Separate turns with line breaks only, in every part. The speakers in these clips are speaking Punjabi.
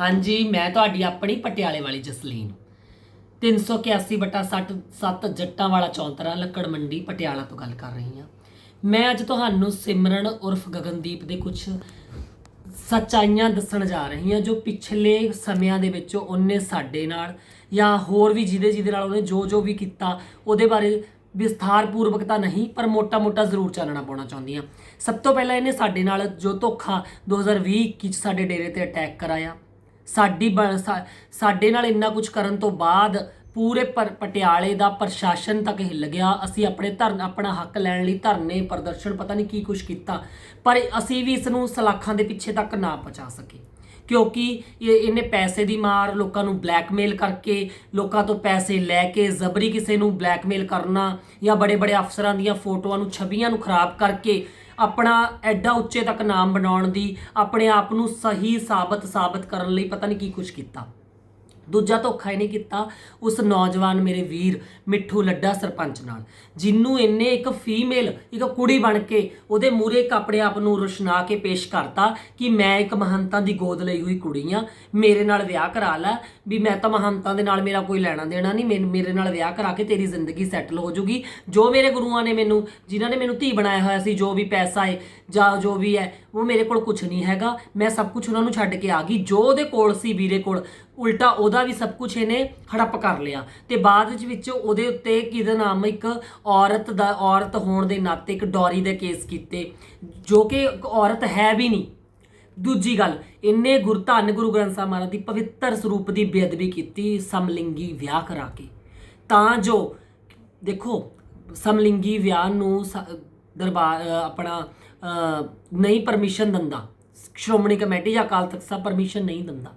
ਹਾਂਜੀ, ਮੈਂ ਤੁਹਾਡੀ ਆਪਣੀ ਪਟਿਆਲੇ ਵਾਲੀ ਜਸਲੀਨ। 381 ਬਟਾ 60 7 ਜੱਟਾਂ ਵਾਲਾ ਚੌਂਤਰਾ ਲੱਕੜ ਮੰਡੀ ਪਟਿਆਲਾ ਤੋਂ ਗੱਲ ਕਰ ਰਹੀ ਹਾਂ। ਮੈਂ ਅੱਜ ਤੁਹਾਨੂੰ ਸਿਮਰਨ ਉਰਫ ਗਗਨਦੀਪ ਦੇ ਕੁਝ ਸੱਚਾਈਆਂ ਦੱਸਣ ਜਾ ਰਹੀ ਹਾਂ, ਜੋ ਪਿਛਲੇ ਸਮਿਆਂ ਦੇ ਵਿੱਚ ਉਹਨੇ ਸਾਡੇ ਨਾਲ ਜਾਂ ਹੋਰ ਵੀ ਜਿਹਦੇ ਜਿਹਦੇ ਨਾਲ ਉਹਨੇ ਜੋ ਜੋ ਵੀ ਕੀਤਾ, ਉਹਦੇ ਬਾਰੇ ਵਿਸਥਾਰ ਪੂਰਵਕ ਤਾਂ ਨਹੀਂ, ਪਰ ਮੋਟਾ-ਮੋਟਾ ਜ਼ਰੂਰ ਚਾਨਣਾ ਪਾਉਣਾ ਚਾਹੁੰਦੀ ਹਾਂ। ਸਭ ਤੋਂ ਪਹਿਲਾਂ ਇਹਨੇ ਸਾਡੇ ਨਾਲ ਜੋ ਧੋਖਾ 2020 ਵਿੱਚ ਸਾਡੇ ਡੇਰੇ ਤੇ ਅਟੈਕ ਕਰਾਇਆ। ਸਾਡੀ ਬ- ਸਾਡੇ ਨਾਲ ਇੰਨਾ ਕੁਝ ਕਰਨ ਤੋਂ ਬਾਅਦ ਪੂਰੇ ਪਰ- ਪਟਿਆਲੇ ਦਾ ਪ੍ਰਸ਼ਾਸਨ ਤੱਕ ਹਿੱਲ ਗਿਆ। ਅਸੀਂ ਆਪਣੇ ਧਰਨ, ਆਪਣਾ ਹੱਕ ਲੈਣ ਲਈ ਧਰਨੇ, ਪ੍ਰਦਰਸ਼ਨ, ਪਤਾ ਨਹੀਂ ਕੀ ਕੁਝ ਕੀਤਾ। ਪਰ ਅਸੀਂ ਵੀ ਇਸ ਨੂੰ ਸਲਾਖਾਂ ਦੇ ਪਿੱਛੇ ਤੱਕ ਨਾ ਪਹੁੰਚਾ ਸਕੇ। ਕਿਉਂਕਿ ਇਹ ਇਹਨੇ ਪੈਸੇ ਦੀ ਮਾਰ, ਲੋਕਾਂ ਨੂੰ ਬਲੈਕਮੇਲ ਕਰਕੇ, ਲੋਕਾਂ ਤੋਂ ਪੈਸੇ ਲੈ ਕੇ, ਜ਼ਬਰੀ ਕਿਸੇ ਨੂੰ ਬਲੈਕਮੇਲ ਕਰਨਾ ਜਾਂ ਬੜੇ ਬੜੇ ਅਫਸਰਾਂ ਦੀਆਂ ਫੋਟੋਆਂ ਨੂੰ ਛਵੀਆਂ ਨੂੰ ਖਰਾਬ ਕਰਕੇ ਆਪਣਾ ਐਡਾ ਉੱਚੇ ਤੱਕ ਨਾਮ ਬਣਾਉਣ ਦੀ, ਆਪਣੇ ਆਪ ਨੂੰ ਸਹੀ ਸਾਬਤ ਸਾਬਤ ਕਰਨ ਲਈ ਪਤਾ ਨਹੀਂ ਕੀ ਕੁਝ ਕੀਤਾ। ਦੂਜਾ ਧੋਖਾ ਇਹਨੇ ਕੀਤਾ ਉਸ ਨੌਜਵਾਨ ਮੇਰੇ ਵੀਰ ਮਿੱਠੂ ਲੱਡਾ ਸਰਪੰਚ ਨਾਲ, ਜਿੰਨੂੰ ਇਹਨੇ ਇੱਕ ਫੀਮੇਲ ਇੱਕ ਕੁੜੀ ਬਣ ਕੇ ਉਹਦੇ ਮੂਰੇ ਇੱਕ ਆਪਣੇ ਆਪ ਨੂੰ ਰੁਸ਼ਨਾ ਕੇ ਪੇਸ਼ ਕਰਤਾ ਕਿ ਮੈਂ ਇੱਕ ਮਹੰਤਾਂ ਦੀ ਗੋਦ ਲਈ ਹੋਈ ਕੁੜੀ ਆ, ਮੇਰੇ ਨਾਲ ਵਿਆਹ ਕਰਾ ਲੈ, ਵੀ ਮੈਂ ਤਾਂ ਮਹੰਤਾਂ ਦੇ ਨਾਲ ਮੇਰਾ ਕੋਈ ਲੈਣਾ ਦੇਣਾ ਨਹੀਂ ਮੈਨ- ਮੇਰੇ ਨਾਲ ਵਿਆਹ ਕਰਾ ਕੇ ਤੇਰੀ ਜ਼ਿੰਦਗੀ ਸੈਟਲ ਹੋ ਜੂਗੀ। ਜੋ ਮੇਰੇ ਗੁਰੂਆਂ ਨੇ ਮੈਨੂੰ, ਜਿਨ੍ਹਾਂ ਨੇ ਮੈਨੂੰ ਧੀ ਬਣਾਇਆ ਹੋਇਆ ਸੀ, ਜੋ ਵੀ ਪੈਸਾ ਹੈ ਜਾਂ ਜੋ ਵੀ ਹੈ ਉਹ ਮੇਰੇ ਕੋਲ ਕੁਝ ਨਹੀਂ ਹੈਗਾ। ਮੈਂ ਸਭ ਕੁਝ ਉਹਨਾਂ ਨੂੰ ਛੱਡ ਕੇ ਆ ਗਈ। ਜੋ ਉਹਦੇ ਕੋਲ ਸੀ ਵੀਰੇ ਕੋਲ, ਉਲਟਾ ਉਹਦਾ ਵੀ ਸਭ ਕੁਝ ਇਹਨੇ ਹੜੱਪ ਕਰ ਲਿਆ। ਤੇ ਬਾਅਦ ਵਿੱਚ ਉਹਦੇ ਉੱਤੇ ਕਿਹਦਾ ਨਾਮ ਇੱਕ ਔਰਤ ਦਾ, ਔਰਤ ਹੋਣ ਦੇ ਨਾਤੇ ਇੱਕ ਡੌਰੀ ਦੇ ਕੇਸ ਕੀਤੇ, ਜੋ ਕਿ ਔਰਤ ਹੈ ਵੀ ਨਹੀਂ। ਦੂਜੀ ਗੱਲ, ਇੰਨੇ ਗੁਰਧੰਨ ਗੁਰੂ ਗ੍ਰੰਥ ਸਾਹਿਬ ਮਹਾਰਾਜ ਦੀ ਪਵਿੱਤਰ ਸਰੂਪ ਦੀ ਬੇਅਦਬੀ ਕੀਤੀ ਸਮਲਿੰਗੀ ਵਿਆਹ ਕਰਾ ਕੇ। ਤਾਂ ਜੋ, ਦੇਖੋ, ਸਮਲਿੰਗੀ ਵਿਆਹ ਨੂੰ ਸ- ਦਰਬਾਰ ਆਪਣਾ ਨਹੀਂ ਪਰਮਿਸ਼ਨ ਦਿੰਦਾ। ਸ਼੍ਰੋਮਣੀ ਕਮੇਟੀ ਜਾਂ ਅਕਾਲ ਤਖਤ ਸਾਹਿਬ ਪਰਮਿਸ਼ਨ ਨਹੀਂ ਦਿੰਦਾ।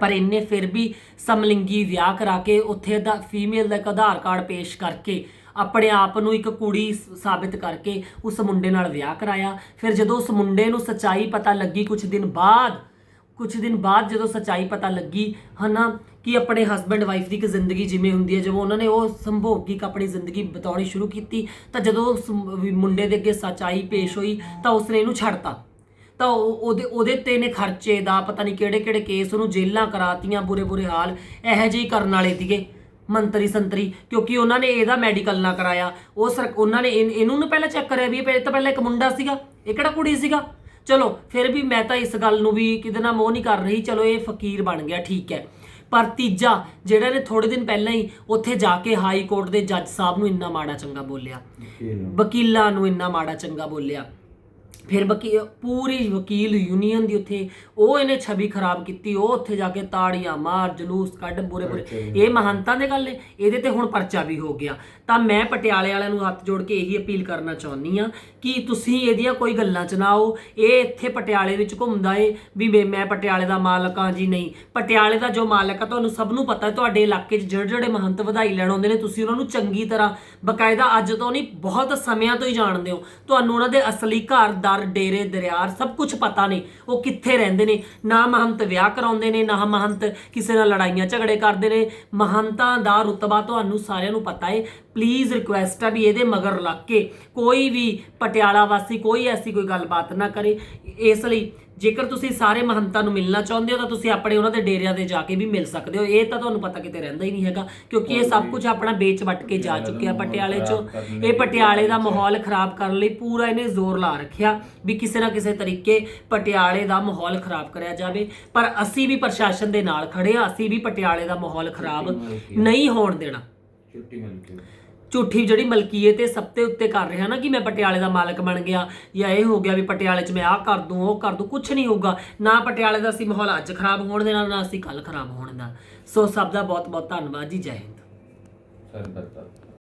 ਪਰ ਇਹਨੇ ਫਿਰ ਵੀ ਸਮਲਿੰਗੀ ਵਿਆਹ ਕਰਾ ਕੇ ਉੱਥੇ ਦਾ ਫੀਮੇਲ ਦਾ ਇੱਕ ਆਧਾਰ ਕਾਰਡ ਪੇਸ਼ ਕਰਕੇ ਆਪਣੇ ਆਪ ਨੂੰ ਇੱਕ ਕੁੜੀ ਸਾਬਿਤ ਕਰਕੇ ਉਸ ਮੁੰਡੇ ਨਾਲ ਵਿਆਹ ਕਰਾਇਆ। ਫਿਰ ਜਦੋਂ ਉਸ ਮੁੰਡੇ ਨੂੰ ਸਚਾਈ ਪਤਾ ਲੱਗੀ ਕੁਝ ਦਿਨ ਬਾਅਦ ਕੁਝ ਦਿਨ ਬਾਅਦ ਜਦੋਂ ਸਚਾਈ ਪਤਾ ਲੱਗੀ, ਹਨਾ, ਕਿ ਆਪਣੇ ਹਸਬੰਡ ਵਾਈਫ ਦੀ ਇੱਕ ਜ਼ਿੰਦਗੀ ਜਿਵੇਂ ਹੁੰਦੀ ਹੈ, ਜਦੋਂ ਉਹਨਾਂ ਨੇ ਉਹ ਸੰਭੋਗਿਕ ਆਪਣੀ ਜ਼ਿੰਦਗੀ ਬਤਾਉਣੀ ਸ਼ੁਰੂ ਕੀਤੀ, ਤਾਂ ਜਦੋਂ ਉਸ ਮੁੰਡੇ ਦੇ ਅੱਗੇ ਸਚਾਈ ਪੇਸ਼ ਹੋਈ, ਤਾਂ ਉਸਨੇ ਇਹਨੂੰ ਛੱਡਤਾ। ਤਾਂ ਉਹਦੇ ਉਹਦੇ ਤੇ ਨੇ ਖਰਚੇ ਦਾ ਪਤਾ ਨਹੀਂ ਕਿਹੜੇ ਕਿਹੜੇ ਕੇਸ ਉਹਨੂੰ ਜੇਲਾਂ ਕਰਾਤੀਆਂ ਬੁਰੇ ਬੁਰੇ ਹਾਲ, ਇਹੋ ਜਿਹੇ ਕਰਨ ਵਾਲੇ ਸੀਗੇ, ਮੰਤਰੀ, ਸੰਤਰੀ, ਕਿਉਂਕਿ ਉਹਨਾਂ ਨੇ ਇਹਦਾ ਮੈਡੀਕਲ ਨਾ ਕਰਾਇਆ। ਉਹ ਸਰ, ਉਹਨਾਂ ਨੇ, ਇਹਨ- ਇਹਨੂੰ ਨਾ ਪਹਿਲਾਂ ਚੈੱਕ ਕਰਿਆ ਵੀ ਇਹ ਤਾਂ ਪਹਿਲਾਂ ਇੱਕ ਮੁੰਡਾ ਸੀਗਾ, ਇਹ ਕਿਹੜਾ ਕੁੜੀ ਸੀਗਾ? ਚਲੋ ਫਿਰ ਵੀ ਮੈਂ ਤਾਂ ਇਸ ਗੱਲ ਨੂੰ ਵੀ ਕਿਤੇ ਨਾ ਮੋਹ ਨਹੀਂ ਕਰ ਰਹੀ ਚਲੋ ਇਹ ਫਕੀਰ ਬਣ ਗਿਆ ਠੀਕ ਹੈ। ਪਰ ਤੀਜਾ ਜਿਹੜਾ ਨੇ ਥੋੜੇ ਦਿਨ ਪਹਿਲਾਂ ਹੀ ਉੱਥੇ ਜਾ ਕੇ ਹਾਈ ਕੋਰਟ ਦੇ ਜੱਜ ਸਾਹਿਬ ਨੂੰ ਇੰਨਾ ਮਾੜਾ ਚੰਗਾ ਬੋਲਿਆ ਵਕੀਲਾਂ ਨੂੰ ਇੰਨਾ ਮਾੜਾ ਚੰਗਾ ਬੋਲਿਆ। ਫਿਰ ਵਕੀ ਪੂਰੀ ਵਕੀਲ ਯੂਨੀਅਨ ਦੀ ਉੱਥੇ ਉਹ ਇਹਨੇ ਛਵੀ ਖਰਾਬ ਕੀਤੀ ਉਹ ਉੱਥੇ ਜਾ ਕੇ ਤਾੜੀਆਂ ਮਾਰ ਜਲੂਸ ਕੱਢ ਬੁਰੇ ਬੁਰੇ। ਇਹ ਮਹੰਤਾਂ ਦੇ ਗੱਲ ਏ ਇਹਦੇ ਤੇ ਹੁਣ ਪਰਚਾ ਵੀ ਹੋ ਗਿਆ। ਤਾਂ ਮੈਂ ਪਟਿਆਲੇ ਵਾਲਿਆਂ ਨੂੰ ਹੱਥ ਜੋੜ ਕੇ ਇਹੀ ਅਪੀਲ ਕਰਨਾ ਚਾਹੁੰਦੀ ਆ ਕਿ ਤੁਸੀਂ ਇਹਦੀਆਂ ਕੋਈ ਗੱਲਾਂ ਚ ਨਾ ਆਓ। ਇਹ ਇੱਥੇ ਪਟਿਆਲੇ ਵਿੱਚ ਘੁੰਮਦਾ ਏ ਵੀ ਮੈਂ- ਪਟਿਆਲੇ ਦਾ ਮਾਲਕ ਆ ਜੀ ਨਹੀਂ। ਪਟਿਆਲੇ ਦਾ ਜੋ ਮਾਲਕ ਆ ਤੁਹਾਨੂੰ ਸਭ ਨੂੰ ਪਤਾ ਹੈ ਤੁਹਾਡੇ ਇਲਾਕੇ 'ਚ ਜਿਹੜੇ ਜਿਹੜੇ ਮਹੰਤ ਵਧਾਈ ਲੈਣ ਆਉਂਦੇ ਨੇ ਤੁਸੀਂ ਉਹਨਾਂ ਨੂੰ ਚੰਗੀ ਤਰ੍ਹਾਂ ਬਕਾਇਦਾ ਅੱਜ ਤੋਂ ਨਹੀਂ ਬਹੁਤ ਸਮਿਆਂ ਤੋਂ ਹੀ ਜਾਣਦੇ ਹੋ। ਤੁਹਾਨੂੰ ਉਹਨਾਂ ਦੇ ਅਸਲੀ ਘਰ ਦਰ ਡੇਰੇ ਦਰਿਆਰ ਸਭ ਕੁਝ ਪਤਾ ਨੇ। ਉਹ ਕਿੱਥੇ ਰਹਿੰਦੇ ਨੇ? ਨਾ ਮਹੰਤ ਵਿਆਹ ਕਰਾਉਂਦੇ ਨੇ, ਨਾ ਮਹੰਤ ਕਿਸੇ ਨਾਲ ਲੜਾਈਆਂ ਝਗੜੇ ਕਰਦੇ ਨੇ। ਮਹੰਤਾਂ ਦਾ ਰੁਤਬਾ ਤੁਹਾਨੂੰ ਸਾਰਿਆਂ ਨੂੰ ਪਤਾ ਹੈ ਪਲੀਜ਼ ਰਿਕੁਐਸਟ ਆ ਵੀ ਇਹਦੇ ਮਗਰ ਲੱਗ ਕੇ ਕੋਈ ਵੀ ਪਟਿਆਲਾ ਵਾਸੀ, ਕੋਈ ਐਸੀ ਕੋਈ ਗੱਲਬਾਤ ਨਾ ਕਰੇ। ਇਸ ਲਈ ਜੇਕਰ ਤੁਸੀਂ ਸਾਰੇ ਮਹੰਤਾਂ ਨੂੰ ਮਿਲਣਾ ਚਾਹੁੰਦੇ ਹੋ ਤਾਂ ਤੁਸੀਂ ਆਪਣੇ ਉਹਨਾਂ ਦੇ ਡੇਰਿਆਂ ਤੇ ਜਾ ਕੇ ਵੀ ਮਿਲ ਸਕਦੇ ਹੋ। ਇਹ ਤਾਂ ਤੁਹਾਨੂੰ ਪਤਾ ਕਿਤੇ ਰਹਿੰਦਾ ਹੀ ਨਹੀਂ ਹੈਗਾ ਕਿਉਂਕਿ ਇਹ ਸਭ ਕੁਝ ਆਪਣਾ ਵੇਚ ਵੱਟ ਕੇ ਜਾ ਚੁੱਕਿਆ ਪਟਿਆਲੇ ਚੋਂ। ਇਹ ਪਟਿਆਲੇ ਦਾ ਮਾਹੌਲ ਖਰਾਬ ਕਰਨ ਲਈ ਪੂਰਾ ਇਹਨੇ ਜ਼ੋਰ ਲਾ ਰੱਖਿਆ ਵੀ ਕਿਸੇ ਨਾ ਕਿਸੇ ਤਰੀਕੇ ਪਟਿਆਲੇ ਦਾ ਮਾਹੌਲ ਖਰਾਬ ਕਰਿਆ ਜਾਵੇ। ਪਰ ਅਸੀਂ ਵੀ ਪ੍ਰਸ਼ਾਸਨ ਦੇ ਨਾਲ ਖੜੇ ਆ ਅਸੀਂ ਵੀ ਪਟਿਆਲੇ ਦਾ ਮਾਹੌਲ ਖਰਾਬ ਨਹੀਂ ਹੋਣ ਦੇਣਾ।
ਛੁੱਟੀ ਮਿਲ ਕੇ
ਝੂਠੀ ਜਿਹੜੀ ਮਲਕੀਅਤ ਇਹ ਸਭ ਤੇ ਉੱਤੇ ਕਰ ਰਿਹਾ ਨਾ ਕਿ ਮੈਂ ਪਟਿਆਲੇ ਦਾ ਮਾਲਕ ਬਣ ਗਿਆ ਜਾਂ ਇਹ ਹੋ ਗਿਆ ਵੀ ਪਟਿਆਲੇ 'ਚ ਮੈਂ ਆਹ ਕਰ ਦੂੰ, ਉਹ ਕਰ ਦੂੰ ਕੁਝ ਨਹੀਂ ਹੋਊਗਾ। ਨਾ ਪਟਿਆਲੇ ਦਾ ਅਸੀਂ ਮਾਹੌਲ ਅੱਜ ਖਰਾਬ ਹੋਣ ਦੇਣਾ ਨਾ ਅਸੀਂ ਕੱਲ ਖਰਾਬ ਹੋਣ ਦੇਣਾ ਸੋ ਸਭ ਦਾ ਬਹੁਤ ਬਹੁਤ ਧੰਨਵਾਦ ਜੀ, ਜੈ ਹਿੰਦ।
ਸਰਬੱਤਾ